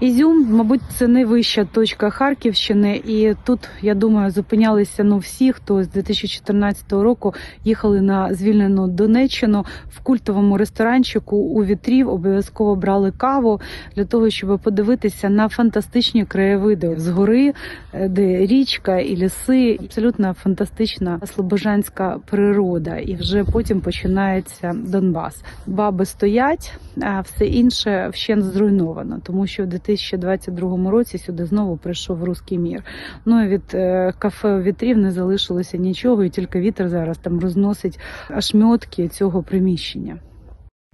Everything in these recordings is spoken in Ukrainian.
Ізюм, мабуть, це найвища точка Харківщини, і тут я думаю, зупинялися ну всі, хто з 2014 року їхали на звільнену Донеччину в культовому ресторанчику у вітрів. Обов'язково брали каву для того, щоб подивитися на фантастичні краєвиди з гори, е, де річка і ліси. Абсолютно фантастична слобожанська природа. І вже потім починається Донбас. Баби стоять, а все інше вщент зруйновано, тому що в 2022 році сюди знову прийшов руський мір. Ну і від е, кафе у вітрів не залишилося нічого, і тільки вітер зараз там розносить ошмьотки цього приміщення.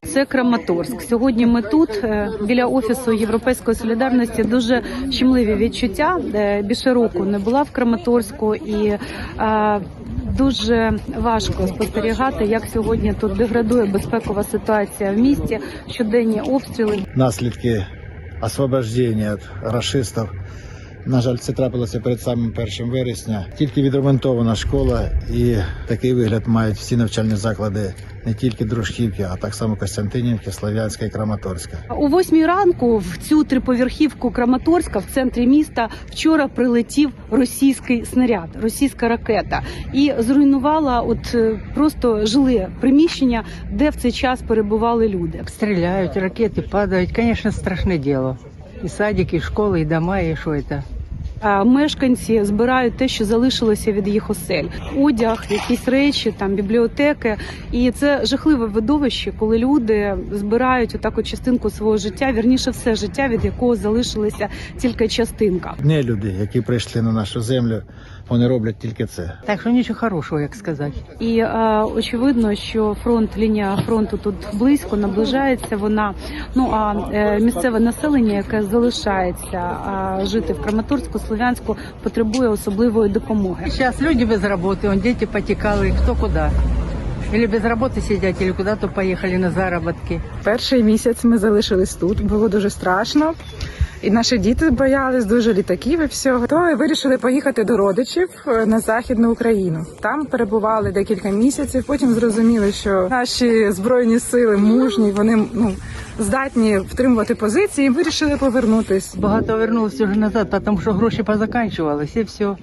Це Краматорськ. Сьогодні ми тут е, біля офісу Європейської солідарності. Дуже щемливі відчуття. Е, Більше року не була в Краматорську і е, дуже важко спостерігати, як сьогодні тут деградує безпекова ситуація в місті. Щоденні обстріли. наслідки освобождення от рашистів. На жаль, це трапилося перед самим 1 вересня. Тільки відремонтована школа, і такий вигляд мають всі навчальні заклади не тільки Дружківки, а так само Костянтинівки, Слов'янська і Краматорська. О восьмій ранку в цю триповерхівку Краматорська в центрі міста вчора прилетів російський снаряд, російська ракета, і зруйнувала от е, просто жиле приміщення, де в цей час перебували люди. Стреляют, ракеты падают. Конечно, страшное дело. И садики, і школи, і дома, і що це. А Мешканці збирають те, що залишилося від їх осель: одяг, якісь речі, там бібліотеки. І це жахливе видовище, коли люди збирають отаку частинку свого життя, вірніше все життя, від якого залишилася тільки частинка. Не люди, які прийшли на нашу землю, вони роблять тільки це. Так что ничего хорошего, як сказать. І е, очевидно, що фронт, лінія фронту тут близько, наближається вона. Ну а е, місцеве населення, яке залишається а, жити в Краматорську, Слов'янську, потребує особливої допомоги. Сейчас люди без работы, он дети потекали, кто куда. Или без работы сидят, или куда-то поехали на заработки. Перший місяць ми залишились тут, було дуже страшно. І наші діти боялись дуже літаків і всього. То і вирішили поїхати до родичів е, на західну Україну. Там перебували декілька місяців. Потім зрозуміли, що наші збройні сили мужні, вони ну здатні втримувати позиції. Вирішили повернутись. Багато вернулися вже назад, потому що гроші позаканчувались, і все.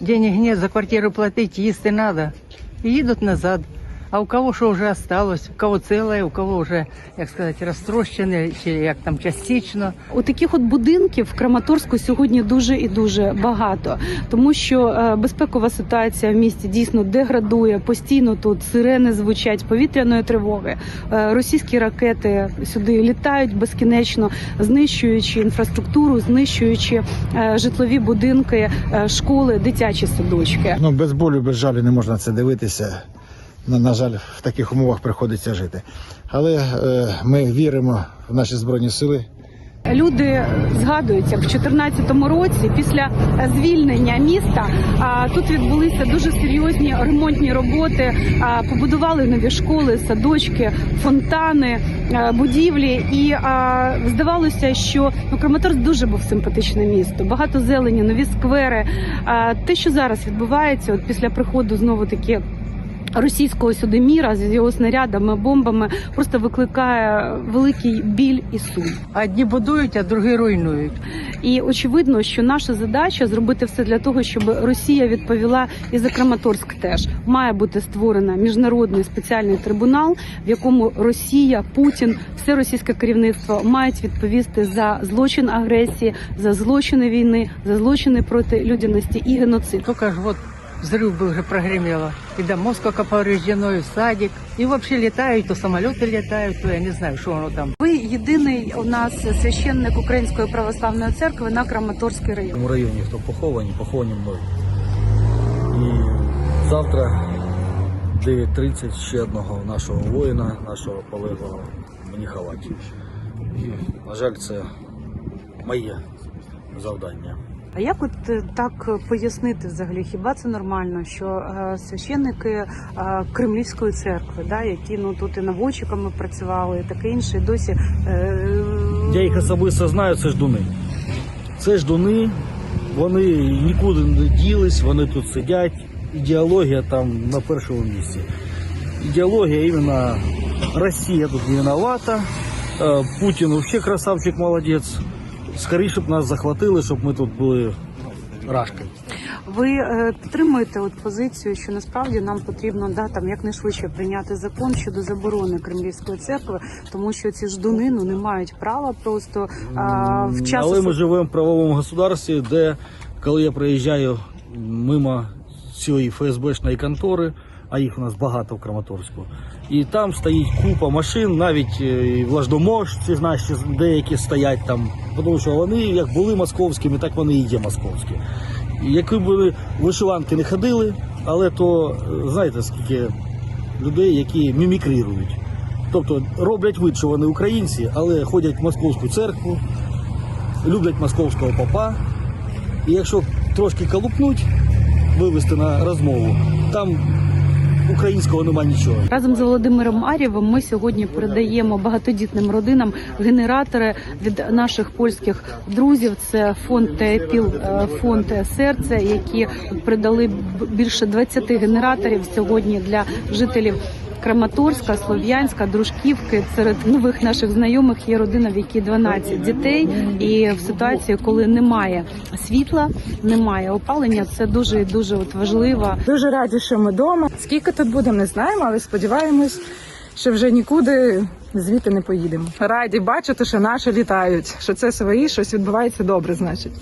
Денег нет, за квартиру платить, їсти надо. І їдуть назад. А у кого що вже осталось, у кого ціле, у кого вже, як сказати, розтрощене, чи як там частично. У таких от будинків в Краматорську сьогодні дуже і дуже багато, тому що е, безпекова ситуація в місті дійсно деградує. Постійно тут сирени звучать повітряної тривоги. Е, Російські ракети сюди літають безкінечно, знищуючи інфраструктуру, знищуючи е, житлові будинки, школи, дитячі садочки. Ну без болю, без жалю не можна це дивитися. На, жаль, в таких умовах приходиться жити. Але е, ми віримо в наші збройні сили. Люди згадуються в 2014 році після звільнення міста. Тут відбулися дуже серйозні ремонтні роботи. Побудували нові школи, садочки, фонтани, будівлі. І здавалося, що ну Краматорськ дуже був симпатичне місто. Багато зелені, нові сквери. Те, що зараз відбувається, от після приходу знову таки. Російського сюди міра з його снарядами, бомбами просто викликає великий біль і сум. Одні будують, а другі руйнують. І очевидно, що наша задача зробити все для того, щоб Росія відповіла і за Краматорськ теж має бути створена міжнародний спеціальний трибунал, в якому Росія, Путін, все російське керівництво мають відповісти за злочин агресії, за злочини війни, за злочини проти людяності і геноцид. Только ж вот взрыв бы уже прогремело. И домов сколько повреждено, и в садик. И вообще летают, то самолеты летают, то я не знаю, что оно там. Ви єдиний у нас священник Української православної церкви на Краматорський район. цьому районі, хто поховані, поховані мною. І завтра 9.30 ще одного нашого воїна, нашого полеглого мені ховати. І, на жаль, це моє завдання. А як от е, так пояснити взагалі? Хіба це нормально, що е, священники е, Кремлівської церкви, да, які ну тут і наводчиками працювали, і таке інше, і досі е, Я їх особисто знаю, це ждуни. Це ждуни, вони нікуди не ділись, вони тут сидять. Ідеологія там на першому місці. Ідеологія іменно Росія тут не виновата. Е, Путін взагалі красавчик молодець. Скоріше б нас захватили, щоб ми тут були рашкою. Ви е, підтримуєте от позицію, що насправді нам потрібно да там якнайшвидше прийняти закон щодо заборони Кремлівської церкви, тому що ці ждуни ну не мають права просто а, в час Але ми живемо в правовому государстві, де коли я приїжджаю мимо цієї ФСБшної контори, а їх у нас багато в Краматорську, і там стоїть купа машин, навіть е, і наші деякі стоять там, тому що вони як були московськими, так вони і є московські. Які були вишиванки не ходили, але то е, знаєте, скільки людей, які мімікрирують. Тобто роблять вид, що вони українці, але ходять в московську церкву, люблять московського попа. І якщо трошки колупнуть, вивести на розмову, там українського нема нічого. Разом з Володимиром Арєвим ми сьогодні передаємо багатодітним родинам генератори від наших польських друзів. Це фонд Теапіл, е, фонд серце, які придали більше 20 генераторів сьогодні для жителів. Краматорська, Слов'янська, Дружківки серед нових наших знайомих є родина, в якій 12 дітей, і в ситуації, коли немає світла, немає опалення, це дуже дуже от важливо. Дуже раді, що ми вдома. Скільки тут будемо, не знаємо, але сподіваємось, що вже нікуди звідти не поїдемо. Раді бачити, що наші літають, що це свої, щось відбувається добре, значить.